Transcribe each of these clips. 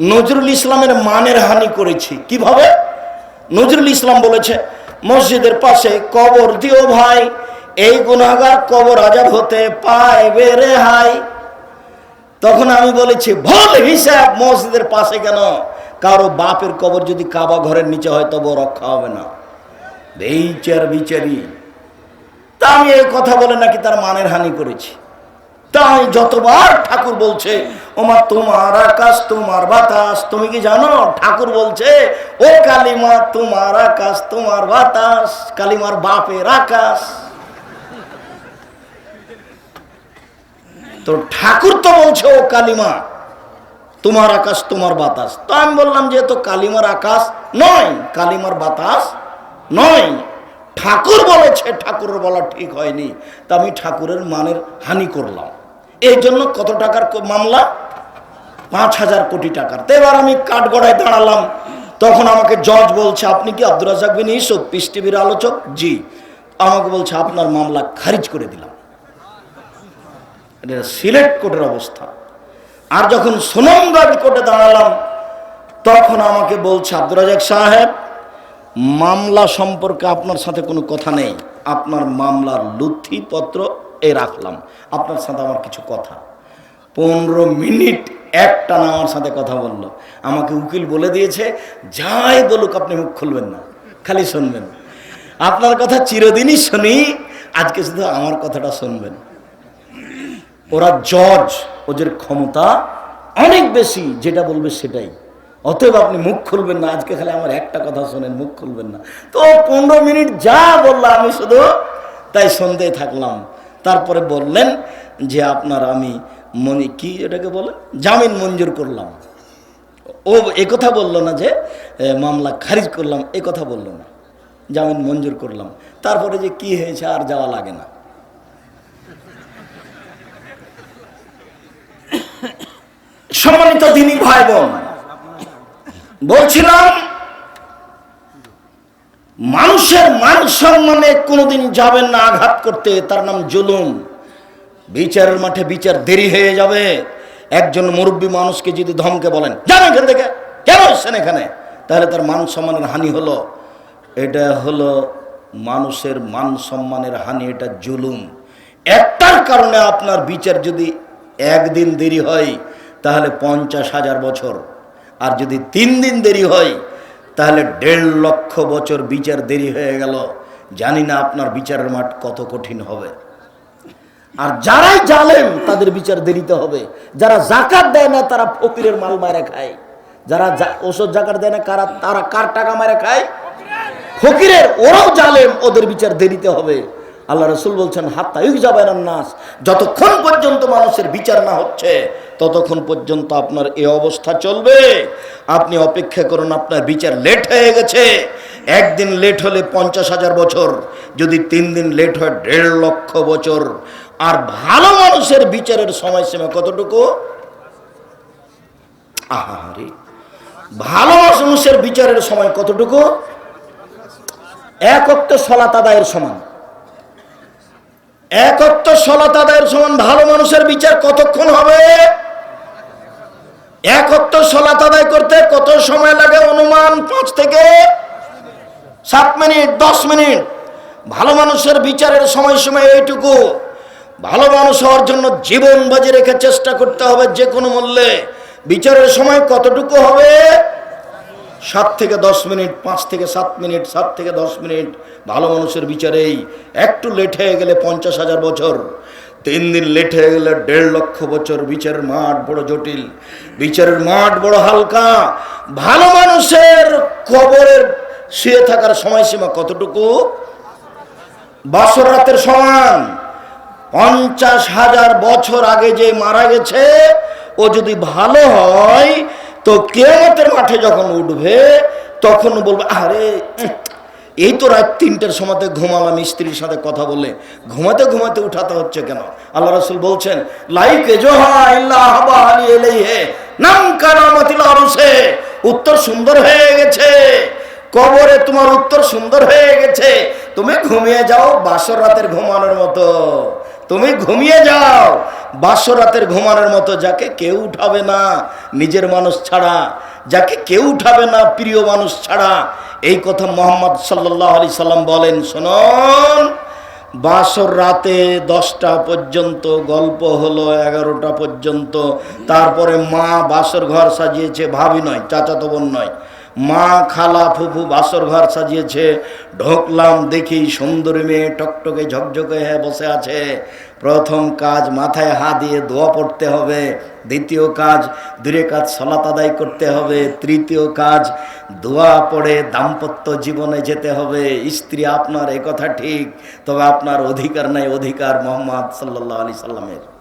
নজরুল ইসলামের মানের হানি করেছি। কীভাবে? নজরুল ইসলাম বলেছে, মসজিদের পাশে কবর দিও ভাই, এই গুনাগার কবর আজাব হতে পায় বেড়ে হাই। তখন আমি বলেছি, ভুল হিসাব, মসজিদের পাশে কেন? কারও বাপের কবর যদি কাবা ঘরের নিচে হয় তবু রক্ষা হবে না। বিচার বিচারি। তা আমি এই কথা বলে নাকি তার মানের হানি করেছি। তাই যতবার ঠাকুর বলছে, ওমা, তোমার আকাশ, তোমার বাতাস, তুমি কি জানো? ঠাকুর বলছে, ও কালিমা, তোমার আকাশ, তোমার বাতাস, কালিমার বাপের আকাশ। তো ঠাকুর তো বলছে, ও কালিমা, তোমার আকাশ, তোমার বাতাস। তো আমি বললাম যে তো কালিমার আকাশ নয়, কালিমার বাতাস নয়, ঠাকুর বলেছে, ঠাকুরের বলা ঠিক হয়নি। তা আমি ঠাকুরের মানের হানি করলাম। এই জন্য কত টাকার মামলা? পাঁচ হাজার কোটি টাকার। তো এবার আমি কাঠগড়ায় দাঁড়ালাম। তখন আমাকে জজ বলছে, আপনি কি আব্দুল রাজাক বিন ইসব পিস টিভির আলোচক? জি। আমাকে বলছে, আপনার মামলা খারিজ করে দিলাম। এটা সিলেট কোর্টের অবস্থা। আর যখন সুনামগঞ্জ কোর্টে দাঁড়ালাম, তখন আমাকে বলছে, আব্দুর রাজাক সাহেব, মামলা সম্পর্কে আপনার সাথে কোনো কথা নেই। আপনার মামলার নথিপত্র এ রাখলাম। আপনার সাথে আমার কিছু কথা। পনেরো মিনিট একটা আমার সাথে কথা বলল। আমাকে উকিল বলে দিয়েছে, যাই বলুক আপনি মুখ খুলবেন না, খালি শুনবেন। আপনার কথা চিরদিনই শুনি, আজকে শুধু আমার কথাটা শুনবেন। ওরা জজ, ওদের ক্ষমতা অনেক বেশি, যেটা বলবে সেটাই। অতএব আপনি মুখ খুলবেন না, আজকে খালি আমার একটা কথা শোনেন, মুখ খুলবেন না। তো পনেরো মিনিট যা বললাম আমি শুধু তাই শুনতে থাকলাম। তারপরে বললেন যে আপনার আমি মনে কি এটাকে বলে? জামিন মঞ্জুর করলাম। ও কথা বলল না যে মামলা খারিজ করলাম, এ কথা বলল না। জামিন মঞ্জুর করলাম। তারপরে যে কি হয়েছে আর যাওয়া লাগে না। সম্মানিত দিনী ভাই বোন, বলছিলাম মানুষের মান সম্মানে কোনোদিন যাবেন না আঘাত করতে। তার নাম জুলুম। বিচারের মাঠে বিচার দেরি হয়ে যাবে। একজন মুরব্বী মানুষকে যদি ধমকে বলেন, যান এখান থেকে, কেন এসছেন এখানে? তাহলে তার মান সম্মানের হানি হলো। এটা হলো মানুষের মান সম্মানের হানি, এটা জুলুম। একটার কারণে আপনার বিচার যদি একদিন দেরি হয়, তাহলে পঞ্চাশ হাজার বছর। আর যদি তিন দিন দেরি হয় তাহলে দেড় লক্ষ বছর বিচার দেরি হয়ে গেল। জানি না আপনার বিচারের মাঠ কত কঠিন হবে। আর যারাই জালেম, তাদের বিচার দেরিতে হবে। যারা জাকাত দেয় না, তারা ফকিরের মাল মারে খায়। যারা ওষুধ জাকাত দেয় না, কারা, তারা কার টাকা মারে খায়? ফকিরের, ওরাও জালেম, ওদের বিচার দেরিতে হবে। আল্লাহ রসুল বলছেন, হাত্তা ইউ যাবেন নাস। যতক্ষণ পর্যন্ত মানুষের বিচার না হচ্ছে, ততক্ষণ পর্যন্ত আপনার এ অবস্থা চলবে। আপনি অপেক্ষা করুন, আপনার বিচার লেট হয়ে গেছে। একদিন লেট হলে পঞ্চাশ হাজার বছর, যদি তিন দিন লেট হয়, দেড় লক্ষ বছর। আর ভালো মানুষের বিচারের সময়সীমা কতটুকু? আহারে! ভালো মানুষের বিচারের সময় কতটুকু? এক অক্ত সলাত আদায়ের সমান। এক অক্ত সলাত আদায়ের সমান ভালো মানুষের বিচার কতক্ষণ হবে? এক অক্ত সলাত আদায় করতে কত সময় লাগে অনুমান? পাঁচ থেকে সাত মিনিট, দশ মিনিট। ভালো মানুষের বিচারের সময় সময় এইটুকু। ভালো মানুষ হওয়ার জন্য জীবন বাজি রেখে চেষ্টা করতে হবে যে কোনো মূল্যে। বিচারের সময় কতটুকু হবে? সাত থেকে দশ মিনিট, পাঁচ থেকে সাত মিনিট, সাত থেকে দশ মিনিট, ভালো মানুষের বিচারেই। একটু লেট হয়ে গেলে পঞ্চাশ হাজার বছর। তিন দিন লেট হয়ে গেলে দেড় লক্ষ বছর। বিচারের মাঠ বড় জটিল। বিচারের মাঠ বড় হালকা। ভালো মানুষের কবরের শুয়ে থাকার সময়সীমা কতটুকু? বছর রাতের সমান। পঞ্চাশ হাজার বছর আগে যে মারা গেছে, ও যদি ভালো হয় তো কেয়ামতের মাঠে যখন উঠবে, তখন বলবে, আরে, এই তো রাত তিনটের সময়তে ঘুমালাম, স্ত্রীর সাথে কথা বলে। ঘুমাতে ঘুমাতে উঠাতে হচ্ছে কেন? আল্লাহ রসুল বলছেন, লাইকে উত্তর সুন্দর হয়ে গেছে। কবরে তোমার উত্তর সুন্দর হয়ে গেছে। তুমি ঘুমিয়ে যাও, বাসর রাতের ঘুমানোর মতো। তুমি ঘুমিয়ে যাও। বাসরাতের ঘুমানোর মতো যাকে কেউ উঠাবে না, নিজের মানুষ ছাড়া। যাকে কেউ উঠাবে না, প্রিয় মানুষ ছাড়া। এই কথা মোহাম্মদ সাল্লাহ আলি সাল্লাম বলেন, শোনন, বাসর রাতে দশটা পর্যন্ত, গল্প হলো এগারোটা পর্যন্ত। তারপরে মা বাসর ঘর সাজিয়েছে, ভাবি নয়, চাচাতো বোন নয়। মা খালা ফুফু বাসর ঘর সাজিয়েছে। ঢোকলাম দেখি সুন্দরী মেয়ে টকটকে ঝকঝকে হয়ে বসে আছে। প্রথম কাজ মাথায় হাত দিয়ে দোয়া পড়তে হবে। দ্বিতীয় কাজ দূরে কাজ সলাত আদায় করতে হবে। তৃতীয় কাজ দোয়া পড়ে দাম্পত্য জীবনে যেতে হবে। স্ত্রী, আপনার কথা ঠিক, তবে আপনার অধিকার নাই, অধিকার মোহাম্মদ সাল্লাহ আলি সাল্লামের।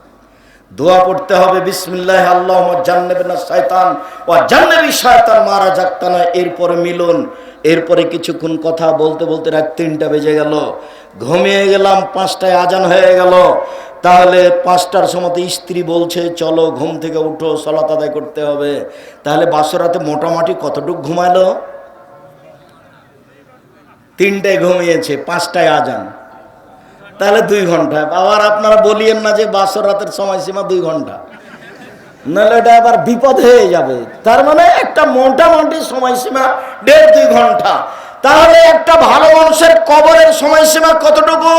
দোয়া পড়তে হবে, বিসমিল্লাহ, আল্লাহ জান্নাবিনা শয়তান। ও জান্নাবি শয়তান, মারা যাক্তানা এরপরে মিলন। এরপরে কিছুক্ষণ কথা বলতে বলতে রাত তিনটা বেজে গেল। ঘুমিয়ে গেলাম, পাঁচটায় আজান হয়ে গেল। তাহলে পাঁচটার সময় স্ত্রী বলছে, চলো ঘুম থেকে উঠো, সলাত আদায় করতে হবে। তাহলে বাসরাতে মোটামুটি কতটুকু ঘুমালো? তিনটায় ঘুমিয়েছে, পাঁচটায় আজান। তাহলে দুই ঘণ্টা। আবার আপনারা বলিয়েন না যে বাসর রাতের সময়সীমা দুই ঘণ্টা। নাহলে এটা আবার বিপদ হয়ে যাবে। তার মানে একটা মোটামুটি সময়সীমা দেড় দুই ঘণ্টা। তাহলে একটা ভালো মানুষের কবরের সময়সীমা কতটুকু?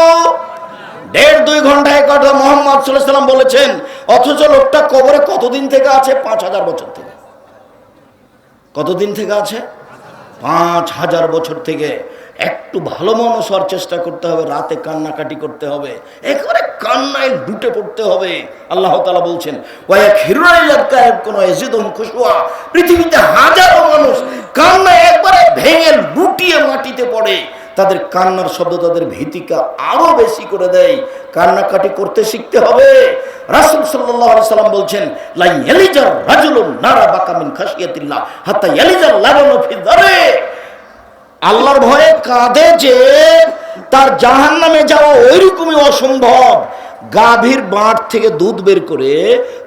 দেড় দুই ঘন্টায় কথা মোহাম্মদ সাল্লাম বলেছেন, অথচ লোকটা কবরে কতদিন থেকে আছে? পাঁচ হাজার বছর থেকে। কতদিন থেকে আছে? পাঁচ হাজার বছর থেকে। একটু ভালো মানুষ হওয়ার চেষ্টা করতে হবে, রাতে কান্নাকাটি করতে হবে, একেবারে কান্নায় ডুটে পড়তে হবে। আল্লাহ তালা বলছেন খুশুয়া পৃথিবীতে হাজারো মানুষ কান্নায় একবারে ভেঙে লুটিয়ে মাটিতে পড়ে। তাদের কান্নার শব্দ তাদের ভীতিকা আরও বেশি করে দেয়। কান্নাকাটি করতে শিখতে হবে। রাসুল সাল্লাম বলছেন লাই এলিজার রাজুলুন নারা বাকামিন খাসিয়াতিল্লাহ হাত্তা এলিজার লাবনু ফি দারে আল্লাহর ভয়ে কাঁদে যে তার জাহান নামে যাওয়া ওইরকমই অসম্ভব। গাভীর বাঁট থেকে দুধ বের করে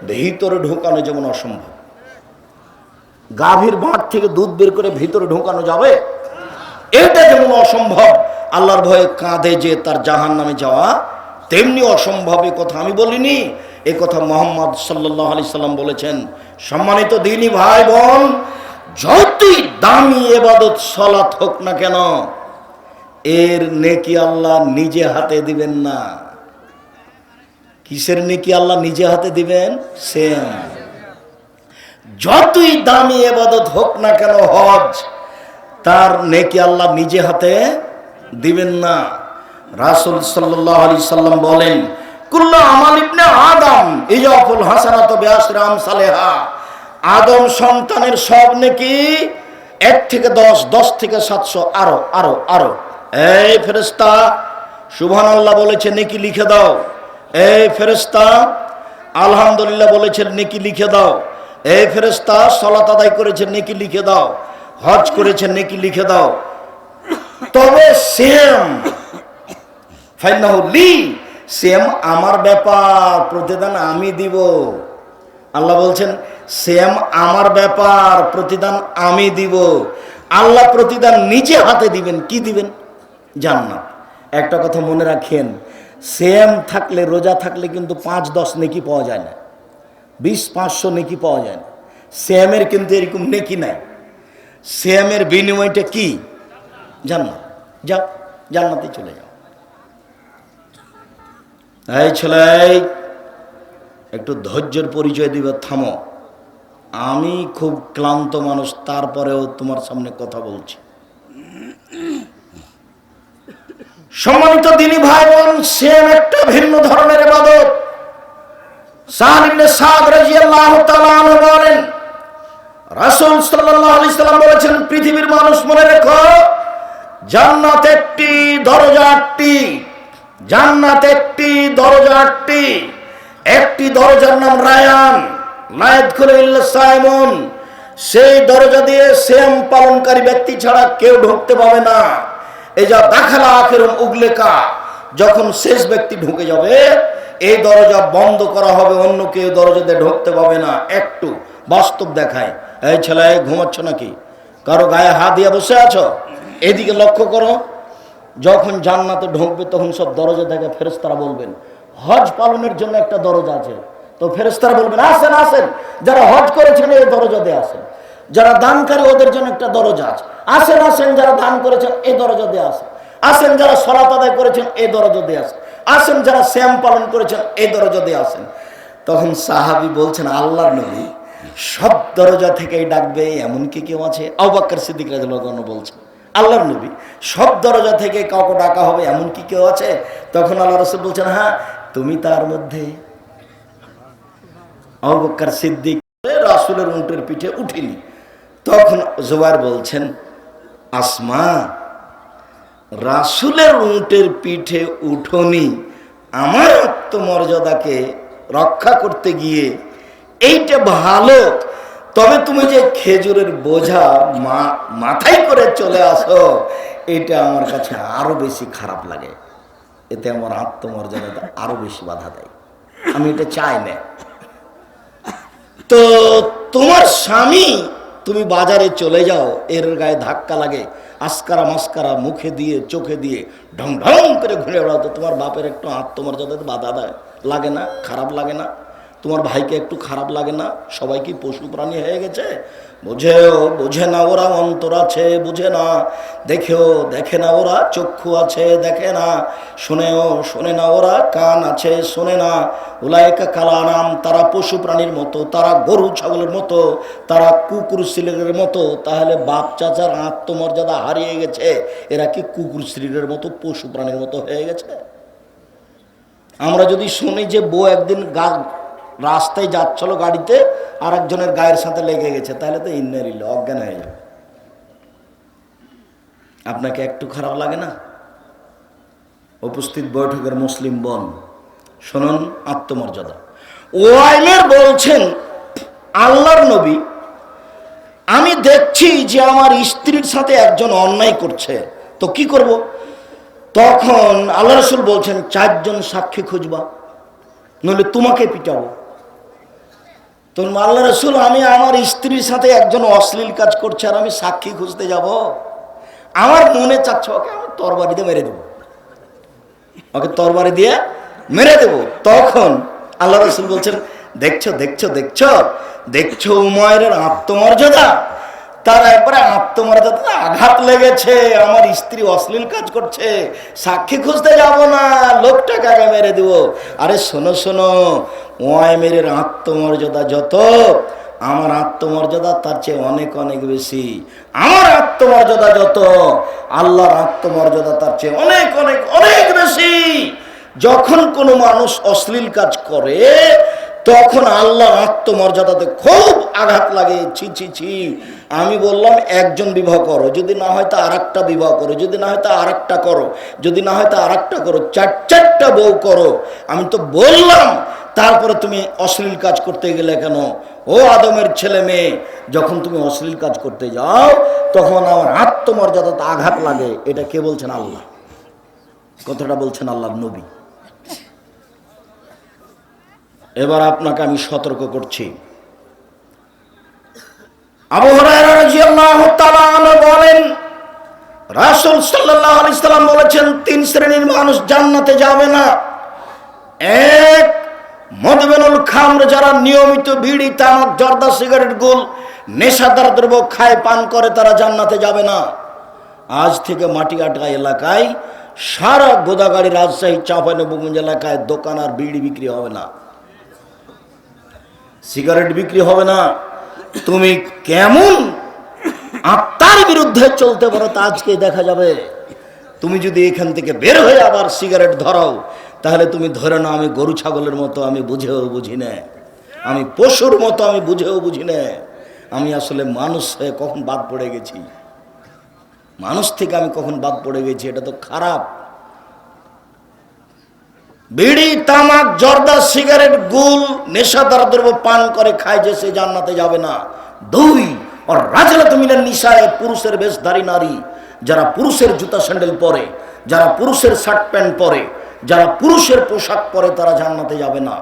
ভিতরে ঢোকানো যেমন অসম্ভব। গাভীর বাঁট থেকে দুধ বের করে ভিতরে ঢোকানো যাবে? এটা যেমন অসম্ভব, আল্লাহর ভয়ে কাঁদে যে তার জাহান নামে যাওয়া তেমনি অসম্ভব এ কথা আমি বলিনি। এ কথা মোহাম্মদ সাল্লাহ আলি সাল্লাম বলেছেন। সম্মানিত দিনী ভাই বোন যতই দামি এবাদত, সলাৎ হোক না কেন, এর নেকি আল্লাহ নিজে হাতে দিবেন না। কিসের নেকি আল্লাহ নিজে হাতে দিবেন? সেম। যতই দামি এবাদত হোক না কেন, হজ, তার নেকি আল্লাহ নিজে হাতে দিবেন না। রাসুল সাল্লাহ আলি সাল্লাম বলেন, কুল্লা আমাল ইবনে আদম, ইজাফুল হাসানাত বিআশরাম সালেহা। আদম সন্তানের সব নাকি? এক থেকে দশ দশ থেকে সাতশো, আরও আরও আরও। এই ফেরেস্তা সুভান আল্লাহ বলেছে, নেকি লিখে দাও। এই ফেরেস্তা আলহামদুলিল্লাহ বলেছেন নেকি লিখে দাও। এই ফেরেস্তা সলাত আদায় করেছে, নেকি লিখে দাও। হজ করেছে, নেকি লিখে দাও। তবে সেম ফাইনাহুলি সেম আমার ব্যাপার, প্রতিদান আমি দিব। আল্লাহ বলছেন সেম আমার ব্যাপার, প্রতিদান আমি দিব। আল্লাহ প্রতিদান নিজে হাতে দিবেন, কি দিবেন? জান্নাত। একটা কথা মনে রাখেন, সেম থাকলে, রোজা থাকলে কিন্তু পাঁচ দশ নেকি পাওয়া যায় না। বিশ, পাঁচশো নেকি পাওয়া যায় না। সেমের কিন্তু এরকম নেকি নাই। সেমের বিনিময়টা কি? জান্নাত। যাও, জান্নাতে চলে যাও। এই ছেলে, একটু ধৈর্যের পরিচয় দিবে, থামো। আমি খুব ক্লান্ত মানুষ, তারপরেও তোমার সামনে কথা বলছি। সম্মানিত দিনী ভাই বোন সেম একটা ভিন্ন ধরনের ইবাদত। বলেন বলেছেন, পৃথিবীর মানুষ মনে রেখো, জান্নাত একটি, দরজা আটটি। জান্নাত একটি, দরজা আটটি। একটি দরজার নাম রায়ান। সাইমন, সেই দরজা দিয়ে সেম পালনকারী ব্যক্তি ছাড়া কেউ ঢুকতে পাবে না। এই যা দাখালা আখের উগলেকা যখন শেষ ব্যক্তি ঢুকে যাবে, এই দরজা বন্ধ করা হবে, অন্য কেউ দরজা দিয়ে ঢুকতে পাবে না। একটু বাস্তব দেখায়। এই ছেলে ঘুমাচ্ছ নাকি? কারও গায়ে হাত দিয়ে বসে আছো? এদিকে লক্ষ্য করো, যখন জান্নাতে ঢুকবে, তখন সব দরজা থেকে ফেরেশতারা বলবেন, হজ পালনের জন্য একটা দরজা আছে। তো ফেরেস্তারা বলবেন, আসেন আসেন। যারা হজ করেছেন, এই দরজা দরজাতে আসেন। যারা দান করে, ওদের জন্য একটা দরজা আছে। আসেন আসেন, যারা দান করেছেন, এই দরজা দিয়ে আসেন। আসেন, যারা সলাত আদায় করেছেন, এই দরজা দিয়ে আসেন। আসেন, যারা শ্যাম পালন করেছেন, এই দরজা দিয়ে আসেন। তখন সাহাবি বলছেন, আল্লাহর নবী, সব দরজা থেকেই ডাকবে এমন কি কেউ আছে? আবাক্কর সিদ্দিক রাজু বলছেন, আল্লাহর নবী, সব দরজা থেকে কাউকে ডাকা হবে এমন কি কেউ আছে? তখন আল্লাহ রসুল বলছেন হ্যাঁ তুমি তার মধ্যে আবাক্কর সিদ্দিক রাসুলের উঁটের পিঠে উঠিনি তখন জোবার বলছেন, আসমা, রাসুলের উঁটের পিঠে উঠনি। আমার আত্মমর্যাদাকে রক্ষা করতে গিয়ে এইটা ভালো। তবে তুমি যে খেজুরের বোঝা মা, মাথায় করে চলে আসো, এটা আমার কাছে আরও বেশি খারাপ লাগে। এতে আমার আত্মমর্যাদা আরও বেশি বাধা দেয়। আমি এটা চাই না। তো তোমার স্বামী, তুমি বাজারে চলে যাও, এর গায়ে ধাক্কা লাগে, আসকারা মাস্কারা মুখে দিয়ে, চোখে দিয়ে, ঢং ঢং করে ঘুরে বেড়াও, তো তোমার বাপের একটু আত্মমর্যাদাতে বাধা দেয়। লাগে না? খারাপ লাগে না? তোমার ভাইকে একটু খারাপ লাগে না? সবাই কি পশু প্রাণী হয়ে গেছে? বোঝেও, বোঝে না ওরা অন্তর আছে, বুঝে না। দেখেও, দেখে না ওরা, চক্ষু আছে, দেখে না। শুনেও, শোনে না ওরা, কান আছে, শোনে না। উলায়কা কালানাম, তারা পশু প্রাণীর মতো, তারা গরু ছাগলের মতো, তারা কুকুর সিলের মতো। তাহলে বাপ চাচার আত্মমর্যাদা হারিয়ে গেছে। এরা কি কুকুর সিলের মতো, পশু প্রাণীর মতো হয়ে গেছে? আমরা যদি শুনি যে বউ একদিন গা রাস্তায় যাচ্ছিল গাড়িতে আর একজনের গায়ের সাথে লেগে গেছে। তাহলে তো ইন্নারিল অজ্ঞান হয়ে যাবে। আপনাকে একটু খারাপ লাগে না? উপস্থিত বৈঠকের মুসলিম বন, শুনুন, আত্মমর্যাদা। ওয়াইমের বলছেন, আল্লাহর নবী, আমি দেখছি যে আমার স্ত্রীর সাথে একজন অন্যায় করছে। তো কি করব? তখন আল্লাহ রসুল বলছেন, চারজন সাক্ষী খুঁজবা, নইলে তোমাকে পিটাবো। তখন আল্লাহ রসুল, আমি আমার স্ত্রীর সাথে একজন অশ্লীল কাজ করছে আর আমি সাক্ষী খুঁজতে যাব। আমার মনে চাচ্ছে ওকে আমি তরবারি দিয়ে মেরে দেবো। ওকে তরবারি দিয়ে মেরে দেব। তখন আল্লাহ রসুল বলছেন, দেখছ দেখছ দেখছ দেখছ উমায়ের আত্মমর্যাদা? তার একবারে আত্মমর্যাদাতে আঘাত লেগেছে। আমার স্ত্রী অশ্লীল কাজ করছে। সাক্ষী খুঁজতে যাব না। লোকটা আগে মেরে দিব? আরে শোনো শোনো। ওয়াইমের আত্মমর্যাদা যত, আমার আত্মমর্যাদা তার চেয়ে অনেক অনেক বেশি। আমার আত্মমর্যাদা যত, আল্লাহর আত্মমর্যাদা তার চেয়ে অনেক অনেক অনেক বেশি। যখন কোনো মানুষ অশ্লীল কাজ করে তখন আল্লাহ আত্মমর্যাদাতে খুব আঘাত লাগে, ছি ছি ছি। আমি বললাম, একজন বিবাহ করো, যদি না হয় তা আর একটা বিবাহ করো, যদি না হয় তা আর একটা করো, যদি না হয় তা আর একটা করো, চার, চারটা বউ করো। আমি তো বললাম, তারপরে তুমি অশ্লীল কাজ করতে গেলে কেন? ও আদমের ছেলে মেয়ে, যখন তুমি অশ্লীল কাজ করতে যাও, তখন আমার আত্মমর্যাদাতে আঘাত লাগে। এটা কে বলছেন আল্লাহ? কথাটা বলছেন আল্লাহ নবী। এবার আপনাকে আমি সতর্ক করছি। বলেন, রাসূল সাল্লাম বলেছেন, তিন শ্রেণির মানুষ জান্নাতে যাবে না। এক, মদবেনুল খামর যারা নিয়মিত তামাক, জর্দা, সিগারেট, গোল, নেশাদার দ্রব্য খায়, পান করে, তারা জান্নাতে যাবে না। আজ থেকে মাটিয়াটা এলাকায় সারা গোদাগাড়ি রাজশাহী, চাঁপাইনবগঞ্জ এলাকায় দোকান আর বিড়ি বিক্রি হবে না। সিগারেট বিক্রি হবে না। তুমি কেমন আত্মার বিরুদ্ধে চলতে পারো তা আজকে দেখা যাবে। তুমি যদি এখান থেকে বের হয়ে আবার সিগারেট ধরাও, তাহলে তুমি ধরে না আমি গরু ছাগলের মতো, আমি বুঝেও বুঝি না। আমি পশুর মতো, আমি বুঝেও বুঝি না। আমি আসলে মানুষ হয়ে কখন বাদ পড়ে গেছি। মানুষ থেকে আমি কখন বাদ পড়ে গেছি, এটা তো খারাপ। বিড়ি, তামাক, জর্দা, সিগারেট, গুল, নেশাদার দ্রব্য পান করে খায় যে সে জান্নাতে যাবে না। দুই আর রাজলা তুমিলের নিশায় পুরুষের বেশধারী নারী, যারা পুরুষের জুতা স্যান্ডেল পরে, যারা পুরুষের শার্ট প্যান্ট পরে, যারা পুরুষের পোশাক পরে, তারা জান্নাতে যাবে না।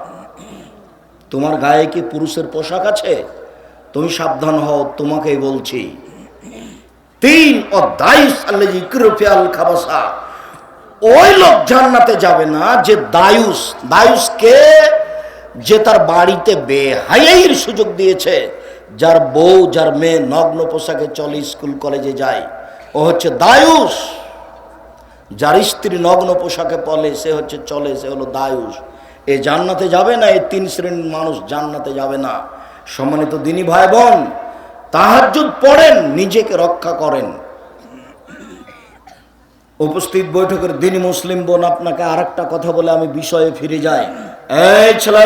তোমার গায়ে কি পুরুষের পোশাক আছে? তুমি সাবধান হও, তোমাকেই বলছি। তিন আল্লাহ খাবাসা ওই লোক জান্নাতে যাবে না যে দায়ুস। দায়ুসকে যে তার বাড়িতে বেহাইয়ের সুযোগ দিয়েছে। যার বউ, যার মেয়ে নগ্ন পোশাকে চলে স্কুল কলেজে যায়। ও হচ্ছে দায়ুষ যার স্ত্রী নগ্ন পোশাকে পলে, সে হচ্ছে চলে, সে হলো দায়ুষ এ জান্নাতে যাবে না এই তিন শ্রেণির মানুষ জান্নাতে যাবে না। সম্মানিত দিনী ভাই বোন, তাহাজ্জুদ পড়েন, নিজেকে রক্ষা করেন। উপস্থিত বৈঠকের দিনী মুসলিম বোন আপনাকে আর কথা বলে আমি বিষয়ে ফিরে যাই। ছেলে,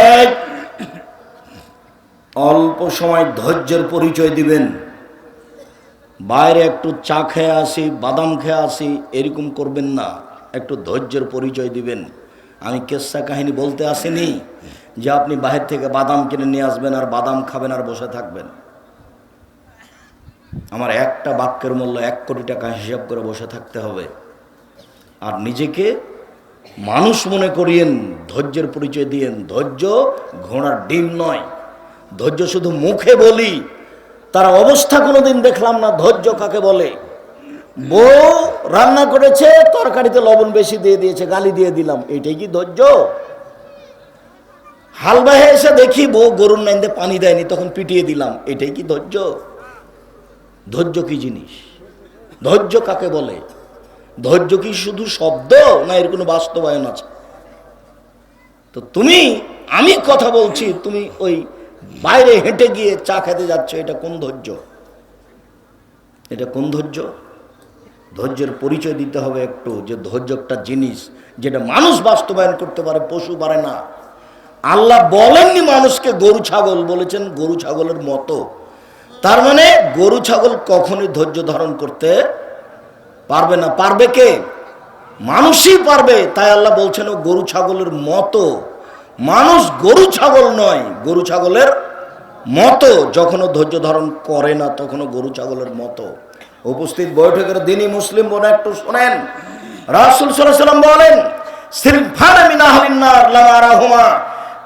অল্প সময় ধৈর্যের পরিচয় দিবেন। বাইরে একটু চা খেয়ে আসি, বাদাম খেয়ে আসি, এরকম করবেন না। একটু ধৈর্যের পরিচয় দিবেন। আমি কেসা কাহিনী বলতে আসিনি যে আপনি বাহির থেকে বাদাম কিনে নিয়ে আসবেন আর বাদাম খাবেন আর বসে থাকবেন। আমার একটা বাক্যের মূল্য এক কোটি টাকা হিসাব করে বসে থাকতে হবে। আর নিজেকে মানুষ মনে করিয়েন, ধৈর্যের পরিচয় দিয়েন। ধৈর্য ঘোড়ার ডিম নয়। ধৈর্য শুধু মুখে বলি। তার অবস্থা কোনোদিন দেখলাম না, ধৈর্য কাকে বলে? বউ রান্না করেছে, তরকারিতে লবণ বেশি দিয়ে দিয়েছে, গালি দিয়ে দিলাম। এটাই কি ধৈর্য? হালবাহে এসে দেখি বউ গরুর নাইন্দে পানি দেয়নি, তখন পিটিয়ে দিলাম। এটাই কি ধৈর্য? ধৈর্য কি জিনিস? ধৈর্য কাকে বলে? ধৈর্য কি শুধু শব্দ না এর কোনো বাস্তবায়ন আছে? তো তুমি, আমি কথা বলছি, তুমি ওই বাইরে হেঁটে গিয়ে চা খেতে যাচ্ছ, এটা কোন ধৈর্য? এটা কোন ধৈর্য? ধৈর্যের পরিচয় দিতে হবে একটু, যে ধৈর্য একটা জিনিস যেটা মানুষ বাস্তবায়ন করতে পারে, পশু পারে না। আল্লাহ বলেননি মানুষকে গরু, ছাগল, বলেছেন গরু, ছাগলের মতো। তার মানে গরু, ছাগল কখনোই ধৈর্য ধারণ করতে পারবে না, পারবে কে? মানুষই পারবে। তাই আল্লাহ বলছেন গরু ছাগলের মতো। মানুষ গরু ছাগল নয়, গরু ছাগলের মতো। যখনও ধৈর্য ধারণ করে না তখনও গরু ছাগলের মতো। উপস্থিত বৈঠকের দিনই মুসলিম বোন একটু শোনেন। রাসুল সাল্লাম বলেন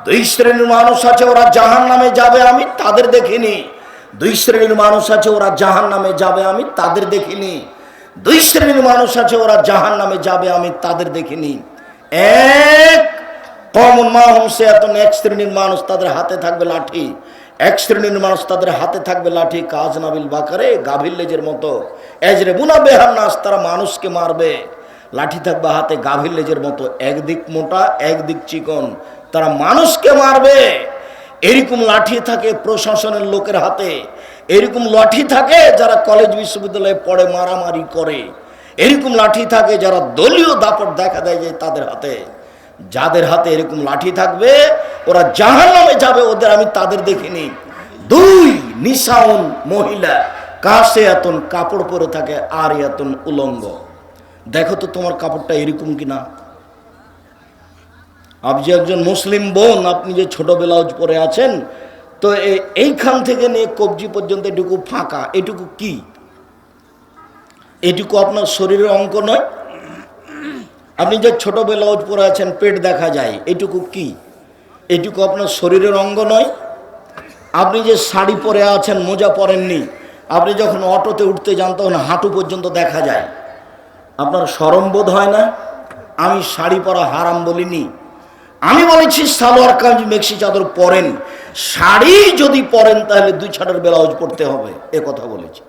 দুই শ্রেণির মানুষ আছে, ওরা জাহান নামে যাবে, আমি তাদের দেখিনি। দুই শ্রেণির মানুষ আছে, ওরা জাহান নামে যাবে, আমি তাদের দেখিনি। দুই শ্রেণির মানুষ আছে, ওরা জাহান নামে যাবে, আমি তাদের দেখিনি এক, কমন মা হোমসে এত এক শ্রেণির মানুষ, তাদের হাতে থাকবে লাঠি। এক শ্রেণির মানুষ, তাদের হাতে থাকবে লাঠি, কাজ নাবিল বাকারে, গাভীর মতো। এজরে বুনা বেহার নাচ তারা মানুষকে মারবে। লাঠি থাকবে হাতে, গাভীর লেজের মতো। একদিক মোটা, একদিক চিকন, তারা মানুষকে মারবে। এরকম লাঠি থাকে প্রশাসনের লোকের হাতে। এরকম লাঠি থাকে যারা কলেজ বিশ্ববিদ্যালয়ে পড়ে, মারামারি করে। এরকম লাঠি থাকে যারা দলীয় দাপট দেখা দেয় যে তাদের হাতে। যাদের হাতে এরকম লাঠি থাকবে, ওরা জাহান নামে যাবে, ওদের আমি তাদের দেখিনি। দুই নিশাউন মহিলা কাশে এতন কাপড় পরে থাকে আর এতন উলঙ্গ। দেখো তো তোমার কাপড়টা এরকম কিনা। আপনি যে একজন মুসলিম বোন, আপনি যে ছোট ব্লাউজ পরে আছেন তো এইখান থেকে নিয়ে কবজি পর্যন্ত এটুকু ফাঁকা। এটুকু কি? এটুকু আপনার শরীরের অঙ্ক নয়। আপনি যে ছোট ব্লাউজ পরে আছেন, পেট দেখা যায়। এটুকু কি? এটুকু আপনার শরীরের অঙ্গ নয়। আপনি যে শাড়ি পরে আছেন, মোজা পরেননি, আপনি যখন অটোতে উঠতে যান, তখন হাঁটু পর্যন্ত দেখা যায়। আপনার সরম বোধ হয় না? আমি শাড়ি পরা হারাম বলিনি। আমি বলেছি সালোয়ার কামিজ মেক্সি চাদর পরেন। শাড়ি যদি পরেন, তাহলে দুই ছাড়ের ব্লাউজ পরতে হবে, এ কথা বলেছি।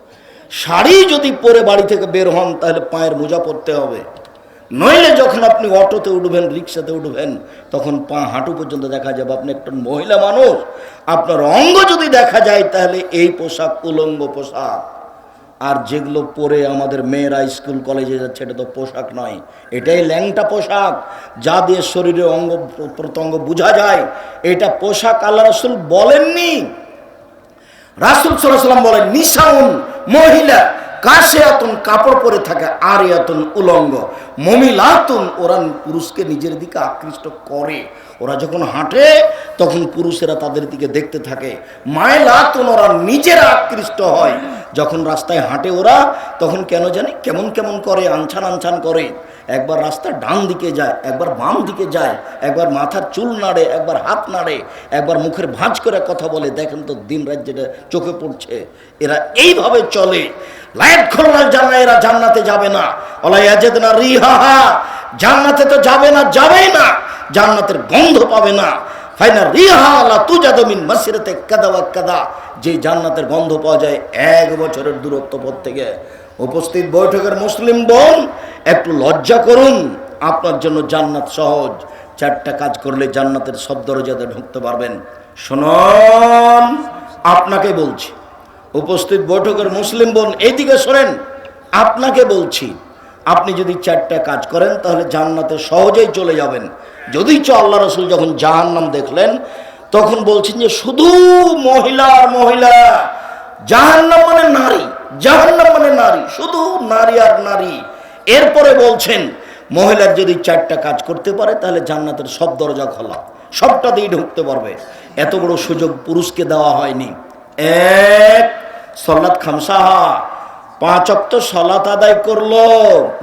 শাড়ি যদি পরে বাড়ি থেকে বের হন, তাহলে পায়ের মোজা পরতে হবে। নইলে যখন আপনি অটোতে উঠবেন, রিক্সাতে উঠবেন, তখন পা হাঁটু পর্যন্ত দেখা যাবে আপনি একটা মহিলা মানুষ। আপনার অঙ্গ যদি দেখা যায়, তাহলে এই পোশাক উলঙ্গ পোশাক। আর যেগুলো পরে আমাদের মেয়েরা স্কুল, কলেজে যাচ্ছে, এটা তো পোশাক নয়। এটাই ল্যাংটা পোশাক। যা দিয়ে শরীরে অঙ্গ, প্রত্যঙ্গ বোঝা যায়, এটা পোশাক আল্লাহ রসুল বলেননি। রাসুল সাল্লাম বলেন নিশাউন মহিলা কাশে আতুন কাপড় পরে থাকে আর আতুন উলঙ্গ। মমিলাতুন, ওরা পুরুষকে নিজের দিকে আকৃষ্ট করে। ওরা যখন হাঁটে, তখন পুরুষেরা তাদের দিকে দেখতে থাকে। মায়লাতুন, ওরা নিজেরা আকৃষ্ট হয়। যখন রাস্তায় হাঁটে ওরা, তখন কেন জানি কেমন কেমন করে, আনছান আনছান করে। একবার রাস্তা ডান দিকে যায়, একবার বাম দিকে যায়, একবার মাথার চুল নাড়ে, একবার হাত নাড়ে, একবার মুখের ভাঁজ করে কথা বলে। দেখেন তো দিন রাত যেটা চোখে পড়ছে, এরা এইভাবে চলে। লাইট খোলার জানা এরা জান্নাতে যাবে না। ওলাই আজেদ না রিহাহা। জান্নাতে তো যাবে না, যাবেই না। জান্নাতের গন্ধ পাবে না। ফাইনা রিহা লা তুজাদু মিন মাসিরাতে কাদা ওয়া কাদা। যে জান্নাতের গন্ধ পাওয়া যায় এক বছরের দূরত্ব পথ থেকে। উপস্থিত বৈঠকের মুসলিম বোন, একটু লজ্জা করুন। আপনার জন্য জান্নাত সহজ। চারটা কাজ করলে জান্নাতের সব দরজাতে ঢুকতে পারবেন। শুনুন, আপনাকে বলছি। উপস্থিত বৈঠকের মুসলিম বোন, এইদিকে সরেন আপনাকে বলছি, আপনি যদি চারটা কাজ করেন, তাহলে জান্নাতে সহজেই চলে যাবেন। যদি চ আল্লাহ রসুল যখন জাহান্নাম দেখলেন, তখন বলছেন যে শুধু মহিলা আর মহিলা, জাহান্নাম মানে নারী, জাহান্নাম মানে নারী, শুধু নারী আর নারী। এরপরে বলছেন, মহিলার যদি চারটা কাজ করতে পারে, তাহলে জান্নাতের সব দরজা খোলা, সবটা দিয়ে ঢুকতে পারবে। এত বড় সুযোগ পুরুষকে দেওয়া হয়নি। এক সল্লাত খামসাহা। পাঁচ অক্ত সলাত আদায় করল।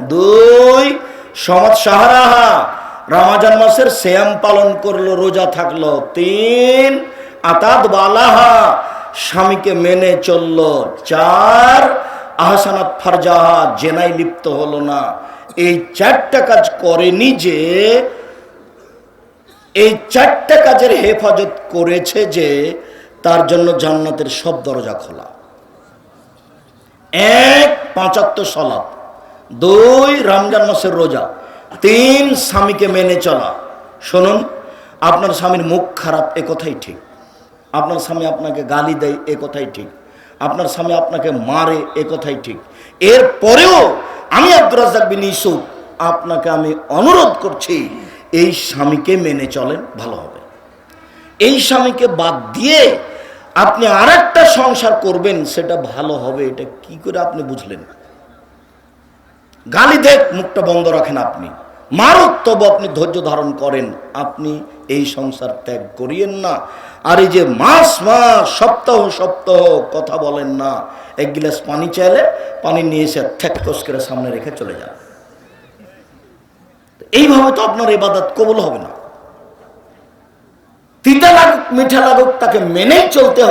দুই, সমাজ সাহারাহা। রামাজান মাসের শ্যাম পালন করল, রোজা থাকল। তিন আতাদ বালাহা। স্বামীকে মেনে চলল। চার, আহসানাত ফারজাহা। জেনাই লিপ্ত হলো না। এই চারটা কাজ করেনি যে, এই চারটা কাজের হেফাজত করেছে যে তার জন্য জান্নাতের সব দরজা খোলা। এক, পাঁচাত্তর সলাপ দুই, রমজান মাসের রোজা। তিন, স্বামীকে মেনে চলা। শুনুন, আপনার স্বামীর মুখ খারাপ এ কথাই ঠিক। আপনার স্বামী আপনাকে গালি দেয় এ কথাই ঠিক। আপনার স্বামী আপনাকে মারে এ কথাই ঠিক। এর পরেও আমি রাজাক বিন ইসুফ আপনাকে আমি অনুরোধ করছি, এই স্বামীকে মেনে চলেন, ভালো হবে। এই স্বামীকে বাদ দিয়ে আপনি আর একটা সংসার করবেন, সেটা ভালো হবে, এটা কি করে আপনি বুঝলেন? গালি দেখ, মুখটা বন্ধ রাখেন আপনি। মারক তবু আপনি ধৈর্য ধারণ করেন, আপনি এই সংসার ত্যাগ করিয়েন না। আর এই যে মাস মাস, সপ্তাহ সপ্তাহ কথা বলেন না, এক গিলাস পানি চাইলে পানি নিয়ে এসে ঠেক করে সামনে রেখে চলে যান। এইভাবে তো আপনার এবাদত কবল হবে না। তিতা লাগুক, মিঠা লাগুক, তাকে মেনেই চলতে হবে।